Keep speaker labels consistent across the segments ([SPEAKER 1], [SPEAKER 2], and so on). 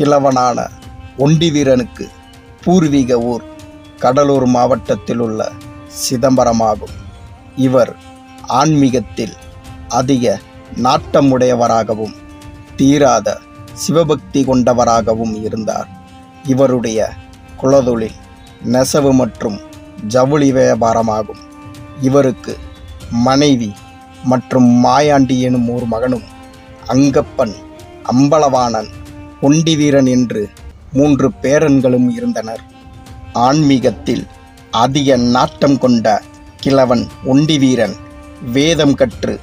[SPEAKER 1] கிழவனான ஒண்டிவீரனுக்கு பூர்வீக ஊர் கடலூர் மாவட்டத்தில் உள்ள சிதம்பரமாகும். இவர் ஆன்மீகத்தில் அதிக நாட்டமுடையவராகவும் தீராத சிவபக்தி கொண்டவராகவும் இருந்தார். இவருடைய குலதொழில் நெசவு மற்றும் ஜவுளி வியாபாரமாகும். இவருக்கு மனைவி மற்றும் மாயாண்டி எனும் ஒரு மகனும் அங்கப்பன் அம்பலவாணன் ஒண்டிவீரன் என்று மூன்று பேரன்களும் இருந்தனர். ஆன்மீகத்தில் அதிக நாட்டம் கொண்ட கிழவன் ஒண்டிவீரன் வேதம் கற்று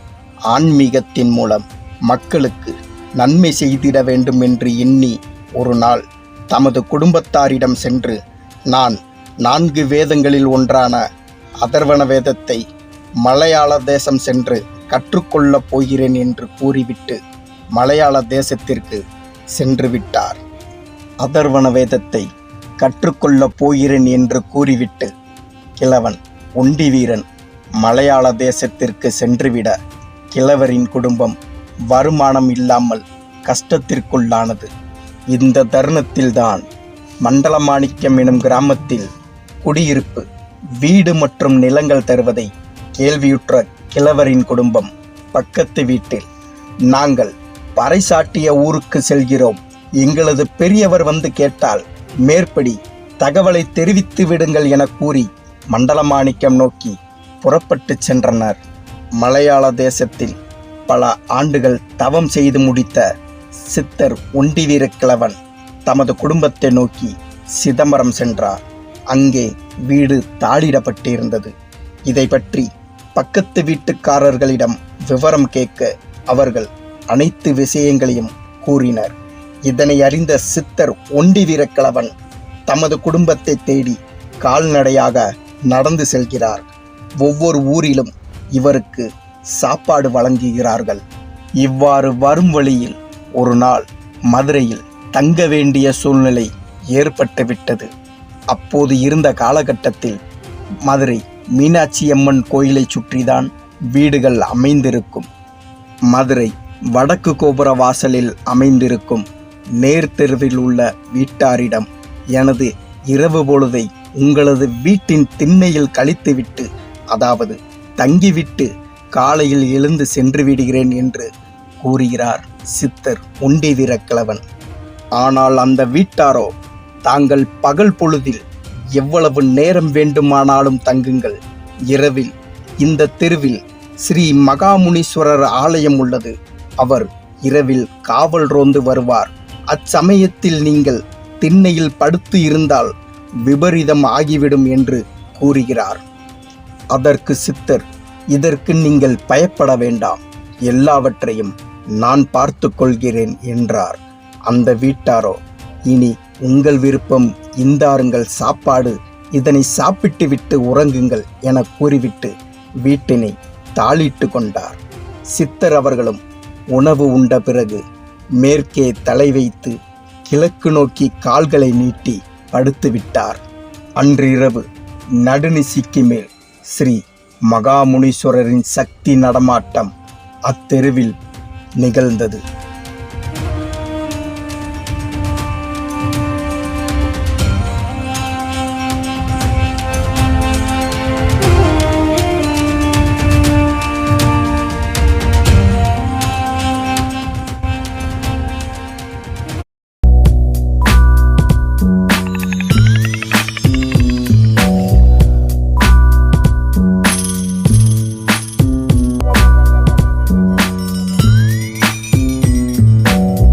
[SPEAKER 1] ஆன்மீகத்தின் மூலம் மக்களுக்கு நன்மை செய்திட வேண்டும் என்று எண்ணி ஒரு நாள் தமது குடும்பத்தாரிடம் சென்று நான் நான்கு வேதங்களில் ஒன்றான அதர்வன வேதத்தை மலையாள தேசம் சென்று கற்றுக்கொள்ளப் போகிறேன் என்று கூறிவிட்டு மலையாள தேசத்திற்கு சென்றுவிட்டார். அதர்வன அதர்வண வேதத்தை கற்றுக்கொள்ளப் போகிறேன் என்று கூறிவிட்டு கிழவன் ஒண்டி வீரன் மலையாள தேசத்திற்கு சென்றுவிட கிழவரின் குடும்பம் வருமானம் இல்லாமல் கஷ்டத்திற்குள்ளானது. இந்த தருணத்தில்தான் மண்டலமாணிக்கம் எனும் கிராமத்தில் குடியிருப்பு வீடு மற்றும் நிலங்கள் தருவதை கேள்வியுற்ற கிழவரின் குடும்பம் பக்கத்து வீட்டில் நாங்கள் பறைசாட்டிய ஊருக்கு செல்கிறோம். எங்களது பெரியவர் வந்து கேட்டால் மேற்படி தகவலை தெரிவித்து விடுங்கள் என கூறி மண்டலமாணிக்கம் நோக்கி புறப்பட்டு சென்றனர். மலையாள தேசத்தில் பல ஆண்டுகள் தவம் செய்து முடித்த சித்தர் ஒண்டிவீர கிழவன் தமது குடும்பத்தை நோக்கி சிதம்பரம் சென்றார். அங்கே வீடு தாளிடப்பட்டிருந்தது. இதை பற்றி பக்கத்து வீட்டுக்காரர்களிடம் விவரம் கேட்க அவர்கள் அனைத்து விஷயங்களையும் கூறினர். இதனை அறிந்த சித்தர் ஒண்டி வீரக்கிழவன் தமது குடும்பத்தை தேடி கால்நடையாக நடந்து செல்கிறார். ஒவ்வொரு ஊரிலும் இவருக்கு சாப்பாடு வழங்குகிறார்கள். இவ்வாறு வரும் வழியில் ஒரு நாள் மதுரையில் தங்க வேண்டிய சூழ்நிலை ஏற்பட்டுவிட்டது அப்போது இருந்த காலகட்டத்தில் மதுரை மீனாட்சியம்மன் கோயிலை சுற்றிதான் வீடுகள் அமைந்திருக்கும். மதுரை வடக்கு கோபுர வாசலில் அமைந்திருக்கும் நேர்தெருவில் உள்ள வீட்டாரிடம் எனது இரவு பொழுதை உங்களது வீட்டின் திண்ணையில் கழித்துவிட்டு அதாவது தங்கிவிட்டு காலையில் எழுந்து சென்று விடுகிறேன் என்று கூறுகிறார் சித்தர் உண்டி வீரக்கிழவன் ஆனால் அந்த வீட்டாரோ தாங்கள் பகல் பொழுதில் எவ்வளவு நேரம் வேண்டுமானாலும் தங்குங்கள். இரவில் இந்த தெருவில் ஸ்ரீ மகாமுனீஸ்வரர் ஆலயம் உள்ளது. அவர் இரவில் காவல் ரோந்து வருவார். அச்சமயத்தில் நீங்கள் திண்ணையில் படுத்து இருந்தால் விபரீதம் ஆகிவிடும் என்று கூறுகிறார். அதற்கு சித்தர் இதற்கு நீங்கள் பயப்பட வேண்டாம். எல்லாவற்றையும் நான் பார்த்து கொள்கிறேன் என்றார். அந்த வீட்டாரோ இனி உங்கள் விருப்பம் இந்தாருங்கள் சாப்பாடு இதனை சாப்பிட்டு விட்டு உறங்குங்கள் என கூறிவிட்டு வீட்டினை தாளிட்டு கொண்டார். சித்தர் அவர்களும் உணவு உண்ட பிறகு மேற்கே தலை வைத்து கிழக்கு நோக்கி கால்களை நீட்டி படுத்துவிட்டார் அன்றிரவு நடுநிசிக்கு மேல் ஸ்ரீ மகாமுனீஸ்வரரின் சக்தி நடமாட்டம் அத்தெருவில் நிகழ்ந்தது.